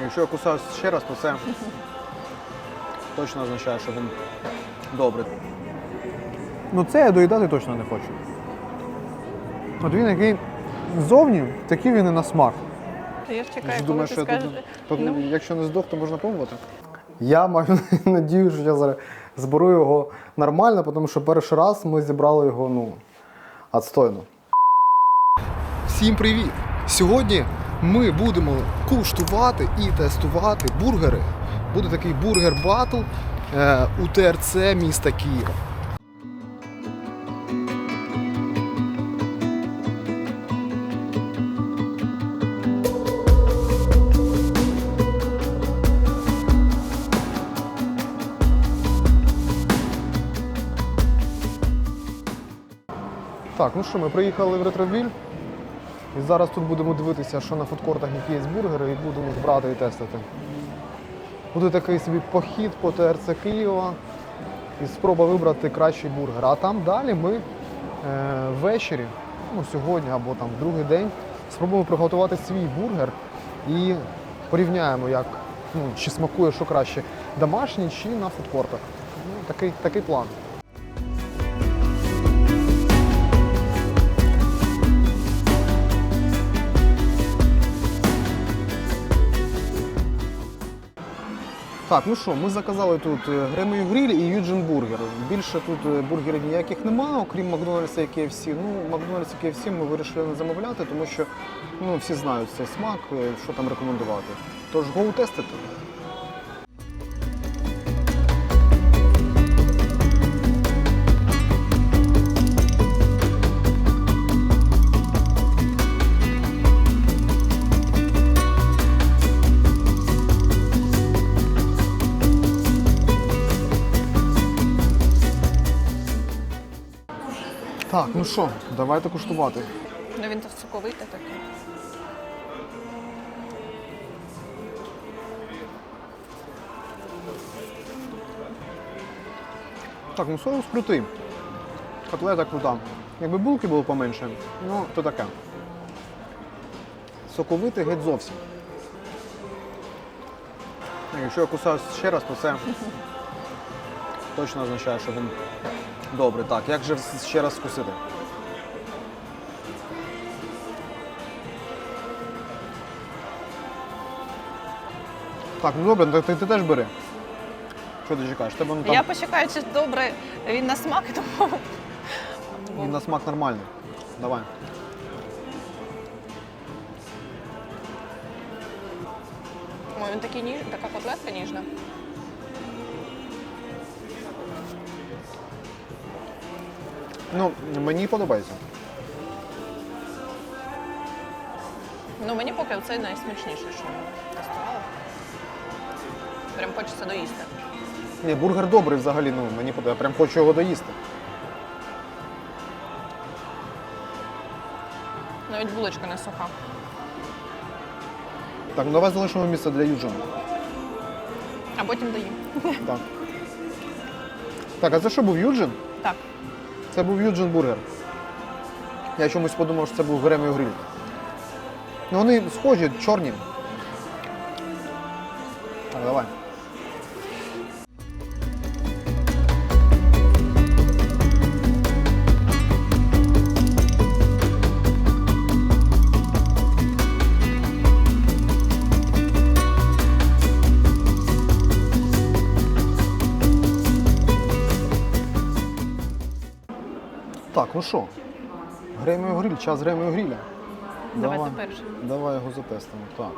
Якщо я кусаю ще раз, то це точно означає, що він добрий. Ну це я доїдати точно не хочу. От він який ззовні, такий він і на смак. Я ж чекаю, коли думаєш, ти що я скажеш. тут, тут, Ну. якщо не здох, то можна пробувати? Я маю надію, що я зараз зберу його нормально, тому що перший раз ми зібрали його ну, відстойно. Всім привіт! Сьогодні ми будемо куштувати і тестувати бургери. Буде такий бургер батл е, у ТРЦ міста Києва. Так, ну що, ми приїхали в ретровіль. І зараз тут будемо дивитися, що на фудкортах які є бургери, і будемо їх брати і тестити. Буде такий собі похід по ТРЦ Києва і спроба вибрати кращий бургер. А там далі ми е, ввечері, ну сьогодні або там в другий день, спробуємо приготувати свій бургер і порівняємо, як, ну, чи смакує що краще, домашній чи на фудкортах. Ну, такий, такий план. Так, ну що, ми заказали тут Гремою гриль і Юджин бургер. Більше тут е, бургерів ніяких немає, окрім Макдональдса і KFC. Ну, Макдональдс і KFC ми вирішили не замовляти, тому що ну, всі знають цей смак, е, що там рекомендувати. Тож гоу тестити. Так, ну що, давайте куштувати. Ну він то соковитий такий. Так, ну соус крутий. Котлета крута. Якби булки було поменше, ну то таке. Соковитий геть зовсім. Якщо я кусаю ще раз, то це точно означає, що він добрий. Так, як же ще раз скусити? Так, ну добре, так ти, ти теж бери. Що ти чекаєш? Тебе ну, там... Я почекаю, чи добре він на смак, тому І на смак нормальний. Давай. Ой, він такий ніж, така котлетка ніжна. Ну, мені подобається. Ну мені поки це найсмачніше, що я тестувала. Прям хочеться доїсти. Ні, бургер добрий взагалі, ну мені подобається. Я прям хочу його доїсти. Навіть булочка не суха. Так, ну давай залишимо місце для Юджина. А потім доїм. Так. Так, а це що був Юджин? Так. Це був Юджин бургер. Я чомусь подумав, що це був Гремі Гріль. Ну вони схожі, чорні. Так, давай. Ну що? Гремію гриль, час гремію гриля. Давай ти перший. Давай його затестимо. Так.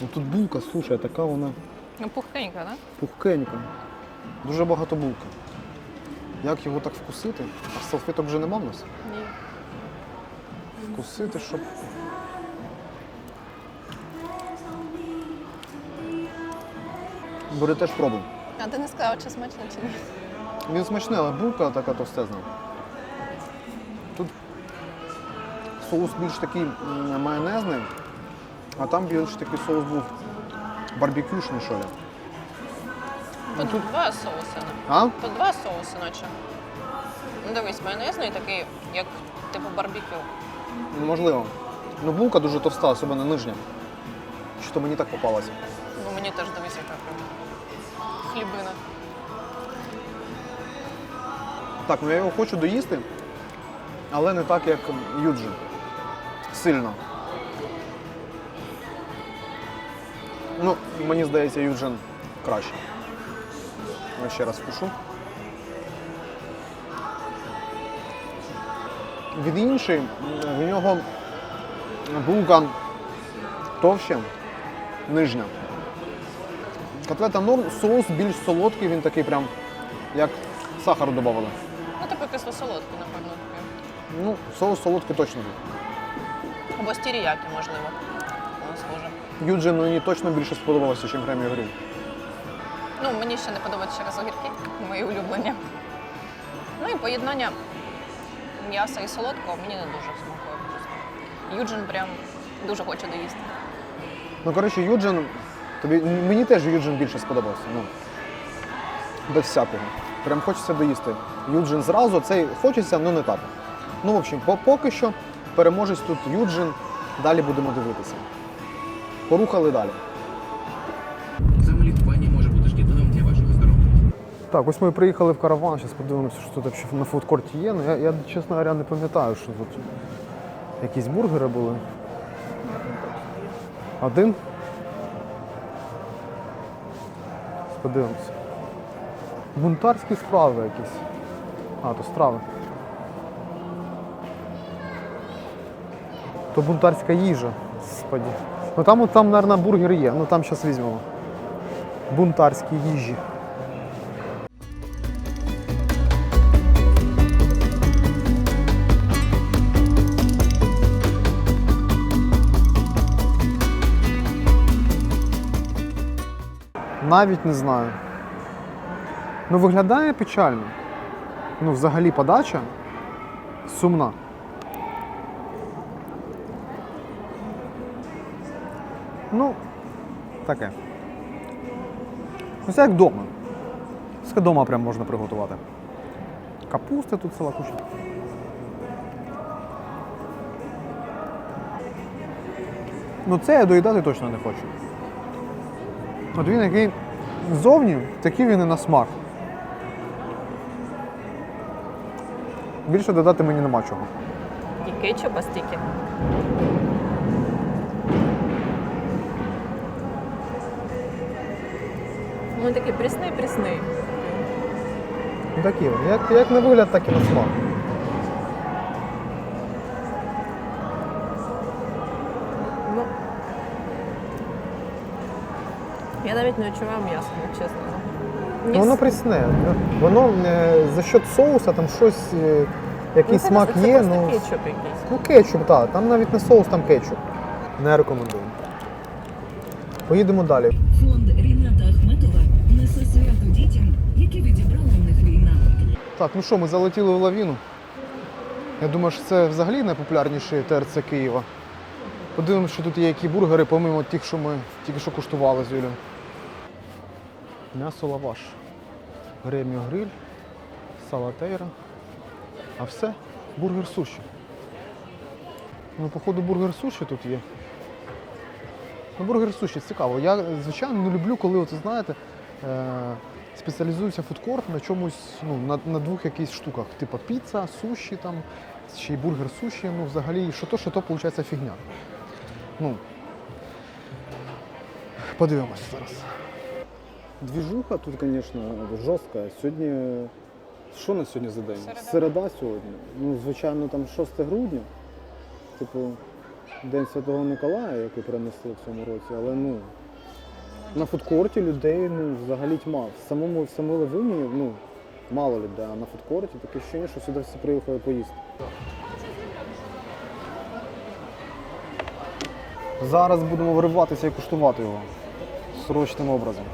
Ну тут булка, слушай, така вона Ну, пухкенька, так? пухкенька. Дуже багато булки. Як його так вкусити? А салфеток вже нема в нас? Ні. Вкусити, щоб. Бери теж пробуй. А ти не сказав, чи смачно, чи ні? Він смачний, але булка така товстезна. Тут соус більш такий майонезний, а там більш такий соус був барбекюшний, що ли. Тут два соуси. А? Тут два соуси, наче. Ну дивись, майонезний такий, як типу барбекю. Ну, Можливо. Ну, булка дуже товста, особливо нижня. Чи то мені так попалося? Ну мені теж дивись, яка хлібина. Так, ну я його хочу доїсти, але не так, як Юджин. Сильно. Ну, мені здається, Юджин краще. Я ще раз вкушу. Від іншої в нього булка товща, нижня. Котлета норм, соус більш солодкий, він такий прям, як сахару додавали. Ну, типу кисло-солодкий, напевно. Ну, соус солодкий точно був. Або стіріякі, можливо. Воно схоже. Юджин мені точно більше сподобалося, ніж премі гриль. Ну, мені ще не подобаються через огірки, мої улюблені. Ну і поєднання м'яса і солодкого мені не дуже смакує. чесно. Юджин прям дуже хоче доїсти. Ну, коротше, Юджин, тобі, мені теж Юджин більше сподобався. Ну, без всякого. Прям хочеться доїсти. Юджин зразу, цей хочеться, але не так. Ну, в общем, поки що переможець тут Юджин. Далі будемо дивитися. Порухали далі. Саме лікування може бути шкідливим для вашого здоров'я. Так, ось ми приїхали в караван, зараз подивимося, що тут вообще на фудкорті є. Ну, я, я, чесно говоря, не пам'ятаю, що тут якісь бургери були. Один. Подивимося. Бунтарські справи якісь. А, то страви. То бунтарська їжа. Господі. Ну там, от, там, мабуть, бургер є. Ну там зараз візьмемо. Бунтарські їжі. Навіть не знаю. Ну, виглядає печально. Ну, взагалі подача сумна. Таке. Ось як вдома. Все вдома прям можна приготувати. Капусти тут ціла куча. Ну це я доїдати точно не хочу. От він який ззовні, такий він і на смак. Більше додати мені нема чого. І кетчупа стільки. Ну такий прісний-прісний. Ну такі, він. як, як на вигляд, так і на смак. Ну. Я навіть не відчуваю м'яса, ну, чесно. Ну, воно прісне. Воно е, за счет соуса там щось, е, якийсь це смак є. просто Ну, кетчуп якийсь. ну кетчуп, так. Там навіть не соус, там кетчуп. Не рекомендую. Поїдемо далі. Які відібрала у них війна. Так, ну що, ми залетіли в лавіну. Я думаю, що це взагалі найпопулярніший ТРЦ Києва. Подивимося, що тут є які бургери, помимо тих, що ми тільки що куштували з Юлею. М'ясо лаваш. Греміо гриль, салатейра. А все, бургер суші. Ну, походу, бургер суші тут є. Ну, бургер суші цікаво. Я, звичайно, не люблю, коли, от, знаєте, е- спеціалізується фудкорт на чомусь, ну, на, на двох якихось штуках. Типа піца, суші там, чи бургер суші. Ну, взагалі, що то, що то, виходить, фігня. Ну, подивимося зараз. Двіжуха тут, звісно, жорстка. Сьогодні. Що на сьогодні за день? Середа. сьогодні. Ну, звичайно, там 6 грудня. Типу, День Святого Миколая, який принесли в цьому році, але ну. На фудкорті людей ну, взагалі тьма. В самому в Левині ну, мало людей, а на фудкорті таке ощущення, що сюди всі приїхали поїсти. Зараз будемо вириватися і куштувати його срочним образом.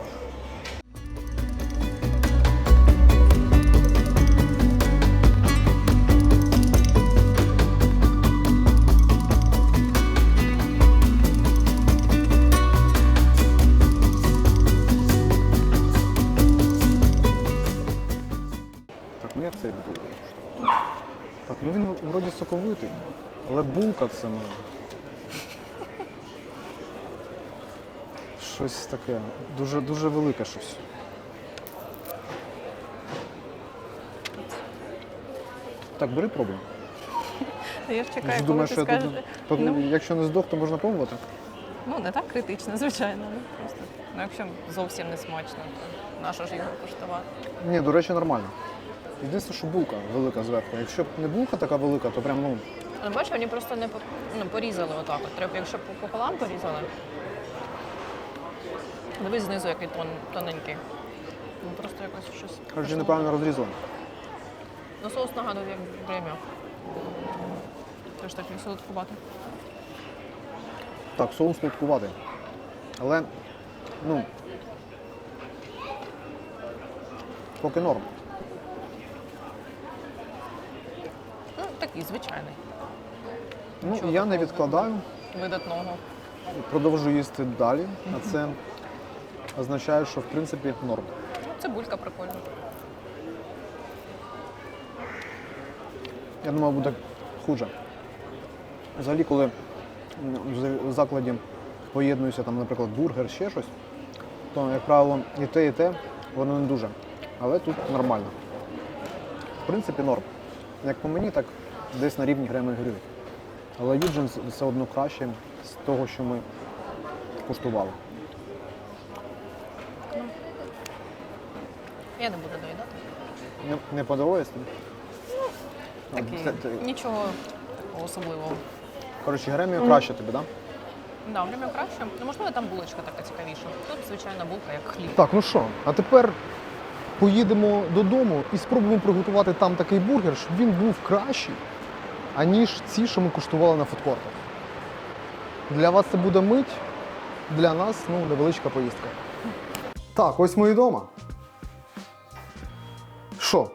Соковитий, але булка це ну. щось таке. Дуже, дуже велике щось. Так, бери пробуй. Я ж Ти чекаю, ж коли думаєш, ти що я скажеш. тут, тут, Ну. якщо не здох, то можна пробувати? Ну, не так критично, звичайно. Ну, просто. Ну, якщо зовсім не смачно, то на що ж його куштувати? Ні, до речі, нормально. Єдине, що булка велика зверху. Якщо б не булка така велика, то прям ну. Ну, бачиш, вони просто не по- ну, порізали отак. От. Треба, якщо б пополам порізали. Дивись знизу, який тон, тоненький. Ну, просто якось щось. Коротше, неправильно розрізали. Ну, соус нагадує як время. Теж такий солодкуватий. Так, соус сладкуватий. Але, ну. Поки норм. Ну, такий звичайний. Ну, Нічого я не такого. відкладаю, Видатного. продовжу їсти далі, а це означає, що в принципі норм. Ну, цибулька прикольна. Я думав, буде хуже. Взагалі, коли в закладі поєднуються, там, наприклад, бургер, ще щось, то, як правило, і те, і те, воно не дуже. Але тут нормально. В принципі, норм. Як по мені, так десь на рівні греми гриль. Але Юджин все одно краще з того, що ми куштували. Я не буду доїдати. Не, не подобається тобі? А, Такий. це- це- Нічого такого особливого. Коротше, гремію краще тобі, так? Да? Да, время краще. Ну, можливо, там булочка така цікавіша. Тут, звичайна, булка як хліб. Так, ну що, а тепер поїдемо додому і спробуємо приготувати там такий бургер, щоб він був кращий, аніж ці, що ми куштували на фудкортах. Для вас це буде мить, для нас ну, невеличка поїздка. Так, ось ми і вдома. Що?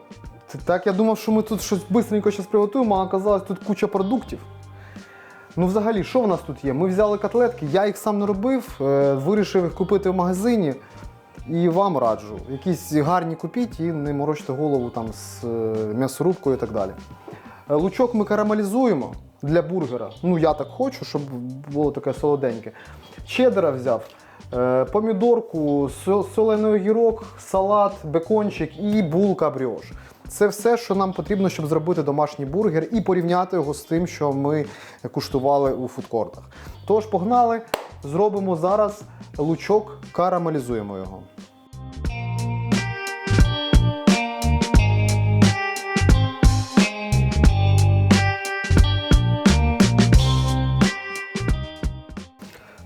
Так, я думав, що ми тут щось швидко щось приготуємо, а оказалось тут куча продуктів. Ну, взагалі, що в нас тут є? Ми взяли котлетки, я їх сам не робив, е, вирішив їх купити в магазині. І вам раджу. Якісь гарні купіть і не морочте голову там з е, м'ясорубкою і так далі. Е, Лучок ми карамелізуємо для бургера. Ну, я так хочу, щоб було таке солоденьке. Чеддера взяв, е, помідорку, солений огірок, салат, бекончик і булка бріош. Це все, що нам потрібно, щоб зробити домашній бургер і порівняти його з тим, що ми куштували у фудкортах. Тож, погнали, зробимо зараз лучок, карамелізуємо його.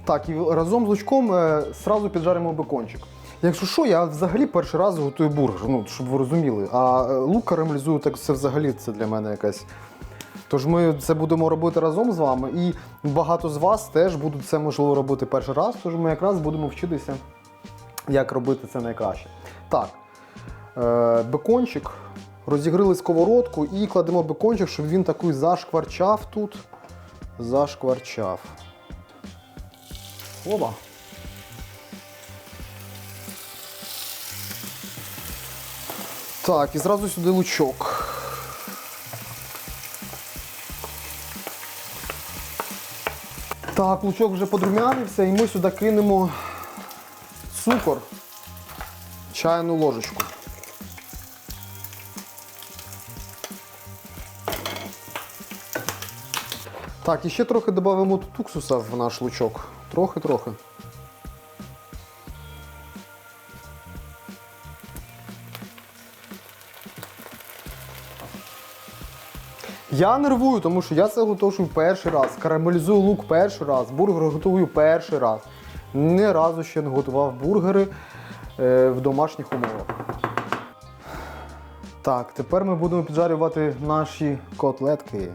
Так, і разом з лучком е, піджаримо бекончик. Якщо що, я взагалі перший раз готую бургер, ну, щоб ви розуміли. А е, лук карамелізую, так це взагалі це для мене якась. Тож ми це будемо робити разом з вами, і багато з вас теж будуть це можливо робити перший раз, тож ми якраз будемо вчитися, як робити це найкраще. Так, е, бекончик, розігрили сковородку і кладемо бекончик, щоб він такий зашкварчав тут. Зашкварчав. Оба. Так, і зразу сюди лучок. Так, лучок вже подрумянився, і ми сюди кинемо цукор, чайну ложечку. Так, і трохи додамо тут уксуса в наш лучок. Трохи-трохи. Я нервую, тому що я це готую перший раз. Карамелізую лук перший раз, бургер готую перший раз. Ні разу ще не готував бургери е, в домашніх умовах. Так, тепер ми будемо піджарювати наші котлетки.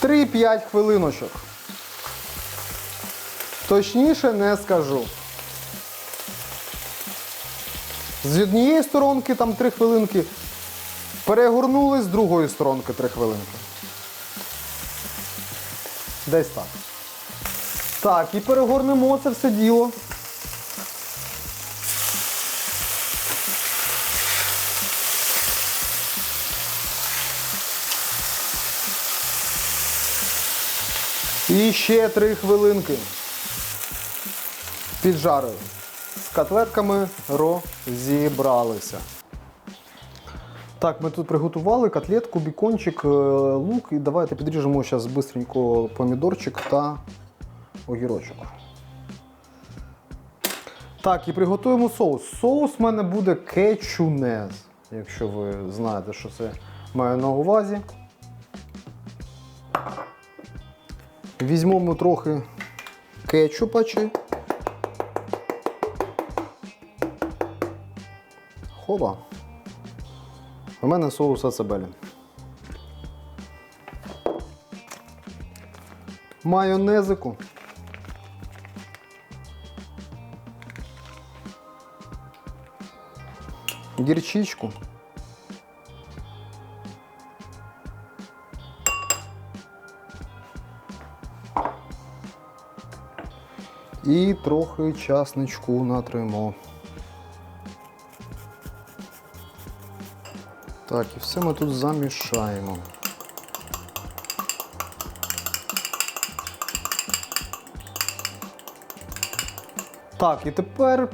Три-п'ять хвилиночок. Точніше не скажу. З однієї сторонки там 3 хвилинки. Перегорнули з другої сторонки 3 хвилинки. Десь так. Так, і перегорнемо це все діло. І ще три хвилинки. Піджарили. З котлетками розібралися. Так, ми тут приготували котлетку, бікончик, е, лук. І давайте підріжемо зараз бистренько помідорчик та огірочок. Так, і приготуємо соус. Соус в мене буде кетчунез, якщо ви знаєте, що це маю на увазі. Візьмемо трохи кетчупа чи. Хоба. У мене соус ацебелі. Майонезику. Гірчичку. І трохи часничку натримо. Так, і все ми тут замішаємо. Так, і тепер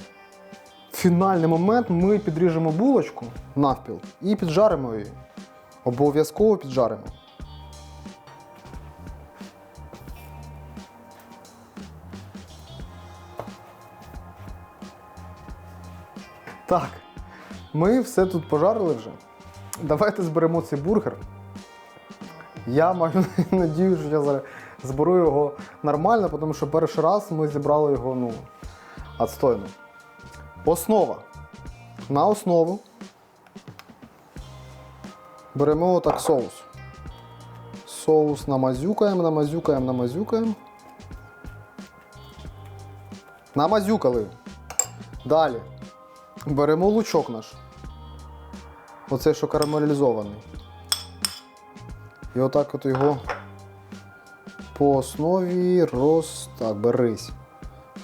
фінальний момент ми підріжемо булочку навпіл і піджаримо її. Обов'язково піджаримо. Ми все тут пожарили вже. Давайте зберемо цей бургер. Я маю надію, що я зараз зберу його нормально, тому що перший раз ми зібрали його ну, відстойно. Основа. На основу беремо отак соус. Соус намазюкаємо, намазюкаємо, намазюкаємо. Намазюкали. Далі. Беремо лучок наш. Оце, що карамелізований. І отак от його по основі роз... Так, берись.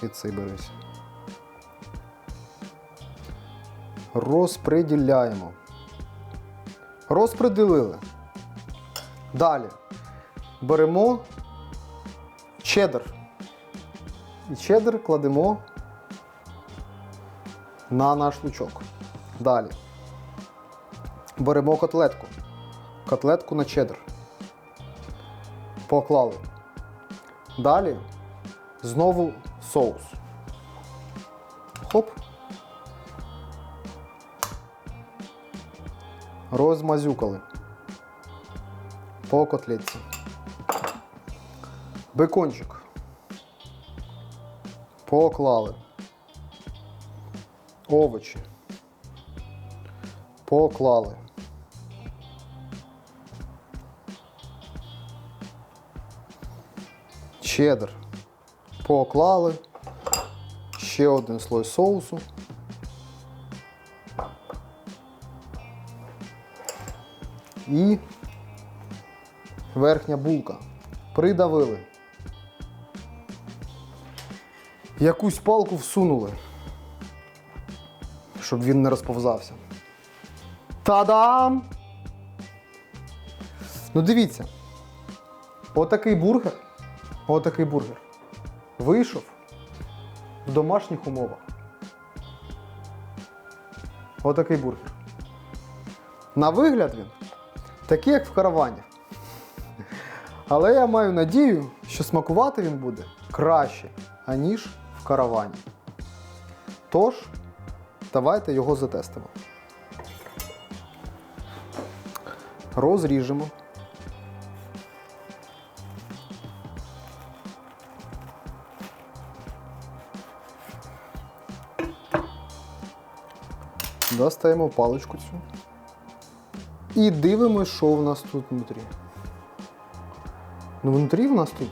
І цей берись. Розпреділяємо. Розпределили. Далі. Беремо чеддер. І чеддер кладемо на наш лучок. Далі. Беремо котлетку. Котлетку на чеддер. Поклали. Далі знову соус. Хоп. Розмазюкали. По котлетці. Бекончик. Поклали. Овочі. Поклали. Чеддер. Поклали. Ще один слой соусу. І верхня булка. Придавили. Якусь палку всунули, щоб він не розповзався. Та-дам! Ну дивіться. Отакий бургер. Отакий бургер. Вийшов в домашніх умовах. Отакий бургер. На вигляд він такий, як в каравані. Але я маю надію, що смакувати він буде краще, аніж в каравані. Тож, давайте його затестимо. Розріжемо. Достаємо паличку цю. І дивимось, що в нас тут внутрі. Ну, внутрі в нас тут.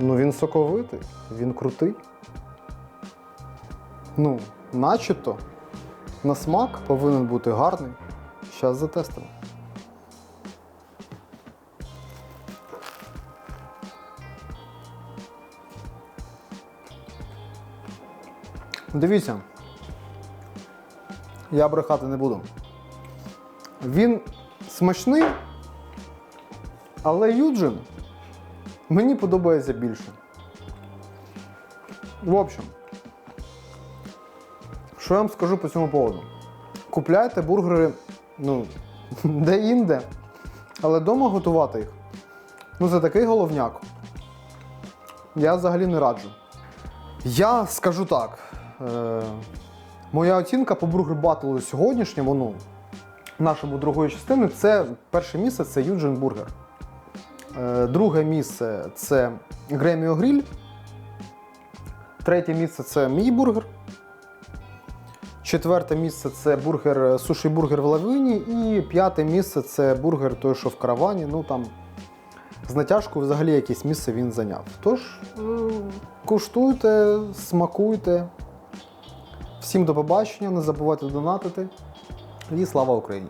Ну, він соковитий, він крутий. Ну, начебто, на смак повинен бути гарний. Зараз затестимо. Дивіться, я брехати не буду. Він смачний, але Юджин мені подобається більше. В общем, що я вам скажу по цьому поводу? Купляйте бургери, ну, де-інде, але вдома готувати їх. Ну, це такий головняк. Я взагалі не раджу. Я скажу так. Е, моя оцінка по бургер батлу сьогоднішньому, ну, нашому другої частини, це перше місце це Юджин Бургер. Е, друге місце це Греміо Гріль. Третє місце це мій бургер. Четверте місце це бургер суші бургер в лавині. І п'яте місце це бургер той, що в каравані. Ну там з натяжкою взагалі якесь місце він зайняв. Тож, куштуйте, смакуйте. Всім до побачення, не забувайте донатити. І слава Україні!